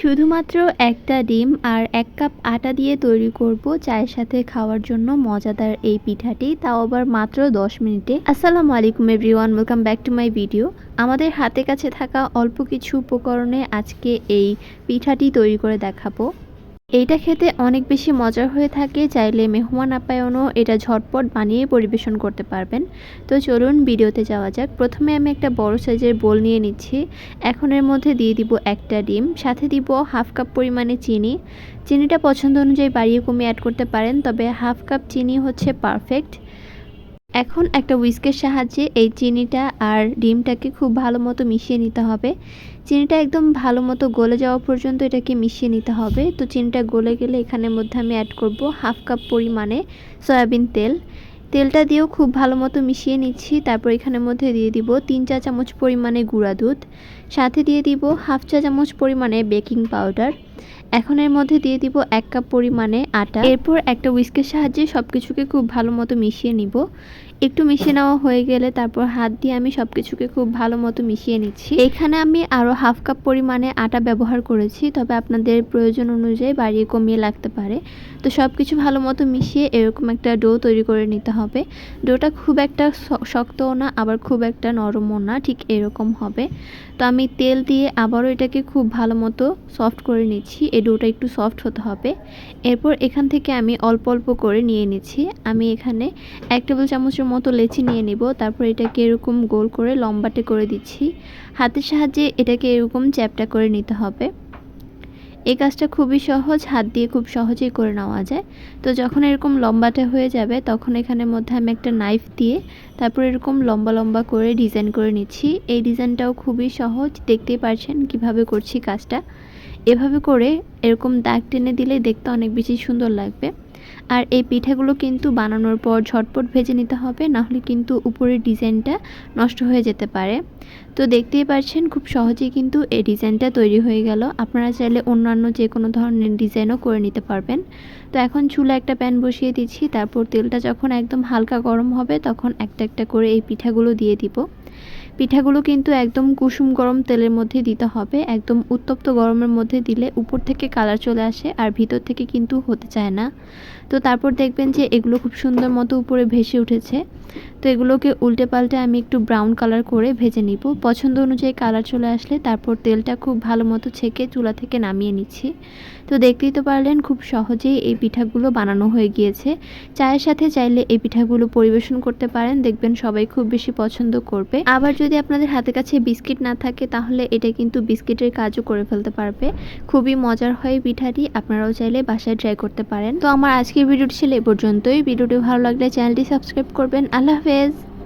শুধুমাত্র একটা ডিম আর এক কাপ আটা দিয়ে তৈরি করব চায়ের সাথে খাওয়ার জন্য মজাদার এই পিঠাটি, তাও আবার মাত্র 10 মিনিটে। আসসালামু আলাইকুম everyone, welcome back to my video. আমাদের হাতে কাছে থাকা অল্প কিছু উপকরণে আজকে এই পিঠাটি তৈরি করে দেখাবো। এইটা খেতে অনেক বেশি মজার হয়ে থাকে, চাইলে মেহমান আপায়নও এটা ঝটপট বানিয়ে পরিবেশন করতে পারবেন। তো চলুন ভিডিওতে যাওয়া যাক। প্রথমে আমি একটা বড় সাইজের বোল নিয়ে নিচ্ছি। এখন এর মধ্যে দিয়ে দিব একটা ডিম, সাথে দিব হাফ কাপ পরিমাণে চিনি। চিনিটা পছন্দ অনুযায়ী বাড়িয়ে কমিয়ে অ্যাড করতে পারেন, তবে হাফ কাপ চিনি হচ্ছে পারফেক্ট এখন একটা উইস্কের সাহায্যে এই চিনিটা আর ডিমটাকে খুব ভালো মতো মিশিয়ে নিতে হবে। চিনিটা একদম ভালো মতো গলে যাওয়া পর্যন্ত এটাকে মিশিয়ে নিতে হবে। তো চিনিটা গলে গেলে এখানের মধ্যে আমি অ্যাড করব হাফ কাপ পরিমাণে সয়াবিন তেল। তেলটা দিয়েও খুব ভালো মতো মিশিয়ে নিচ্ছি। তারপর এখানের মধ্যে দিয়ে দিব তিন চা চামচ পরিমাণে গুঁড়া দুধ। সাথে দিয়ে দিব হাফ চা চামচ পরিমাণে বেকিং পাউডার এখন এর মধ্যে দিয়ে দিব এক কাপ পরিমাণে আটা। এরপর একটা উইস্কের সাহায্যে সব কিছুকে খুব ভালো মতো মিশিয়ে নিব। একটু মিশিয়ে নেওয়া হয়ে গেলে তারপর হাত দিয়ে আমি সব কিছুকে খুব ভালো মতো মিশিয়ে নিচ্ছি। এখানে আমি আরও হাফ কাপ পরিমাণে আটা ব্যবহার করেছি, তবে আপনাদের প্রয়োজন অনুযায়ী বাড়িয়ে কমিয়ে লাগতে পারে। তো সব কিছু ভালো মতো মিশিয়ে এরকম একটা ডো তৈরি করে নিতে হবে। ডোটা খুব একটা শক্তও না, আবার খুব একটা নরমও না, ঠিক এরকম হবে। তো আমি তেল দিয়ে আবারও এটাকে খুব ভালো মতো সফট করে নিচ্ছি, এই ডোটা একটু সফট হতে হবে। এরপর এখান থেকে আমি অল্প অল্প করে নিয়ে নিচ্ছি। আমি এখানে এক টেবিল চামচের মতো লেচি নিয়ে নিব। তারপর এটাকে এরকম গোল করে লম্বাটে করে দিচ্ছি। হাতের সাহায্যে এটাকে এরকম চ্যাপটা করে নিতে হবে। এই কাজটা খুবই সহজ, হাত দিয়ে খুব সহজেই করে নেওয়া যায়। তো যখন এরকম লম্বাটে হয়ে যাবে, তখন এখানের মধ্যে আমি একটা নাইফ দিয়ে তারপর এরকম লম্বা লম্বা করে ডিজাইন করে নিচ্ছি। এই ডিজাইনটাও খুবই সহজ, দেখতেই পারছেন কীভাবে করছি কাজটা। এভাবে করে এরকম দাগ টেনে দিলে দেখতে অনেক বেশি সুন্দর লাগবে। আর এই পিঠাগুলো কিন্তু বানানোর পর ঝটপট ভেজে নিতে হবে নাহলে কিন্তু উপরের ডিজাইনটা নষ্ট হয়ে যেতে পারে। তো দেখতেই পাচ্ছেন খুব সহজেই কিন্তু এই ডিজাইনটা তৈরি হয়ে গেল। আপনারা চাইলে অন্যান্য যে কোনো ধরনের ডিজাইনও করে নিতে পারবেন। তো এখন চুলা একটা প্যান বসিয়ে দিচ্ছি, তারপর তেলটা যখন একদম হালকা গরম হবে তখন একটা একটা করে এই পিঠাগুলো দিয়ে দিব। পিঠাগুলো কিন্তু একদম কুসুম গরম তেলের মধ্যে দিতে হবে। একদম উত্তপ্ত গরমের মধ্যে দিলে উপর থেকে কালার চলে আসে আর ভিতর থেকে কিন্তু হতে চায় না। তো তারপর দেখবেন যে এগুলো খুব সুন্দর মতো উপরে ভেসে উঠেছে। তো এগুলোকে উল্টে পাল্টে আমি একটু ব্রাউন কালার করে ভেজে নিব। পছন্দ অনুযায়ী কালার চলে আসলে তারপর তেলটা খুব ভালো মতো ছেঁকে চুলা থেকে নামিয়ে নিচ্ছি। তো দেখতেই তো পারলেন খুব সহজেই এই পিঠাগুলো বানানো হয়ে গিয়েছে। চায়ের সাথে চাইলে এই পিঠাগুলো পরিবেশন করতে পারেন। দেখবেন সবাই খুব বেশি পছন্দ করবে। আবার যদি আপনাদের হাতে কাছে বিস্কিট না থাকে, তাহলে এটা কিন্তু বিস্কিটের কাজও করে ফেলতে পারবে। খুবই মজার হয় পিঠাটি, আপনারাও চাইলে বাসায় ট্রাই করতে পারেন। তো আমার আজকের ভিডিওটি ছিল এ পর্যন্তই। ভিডিওটি ভালো লাগলে চ্যানেলটি সাবস্ক্রাইব করবেন। আল্লাহ হাফেজ।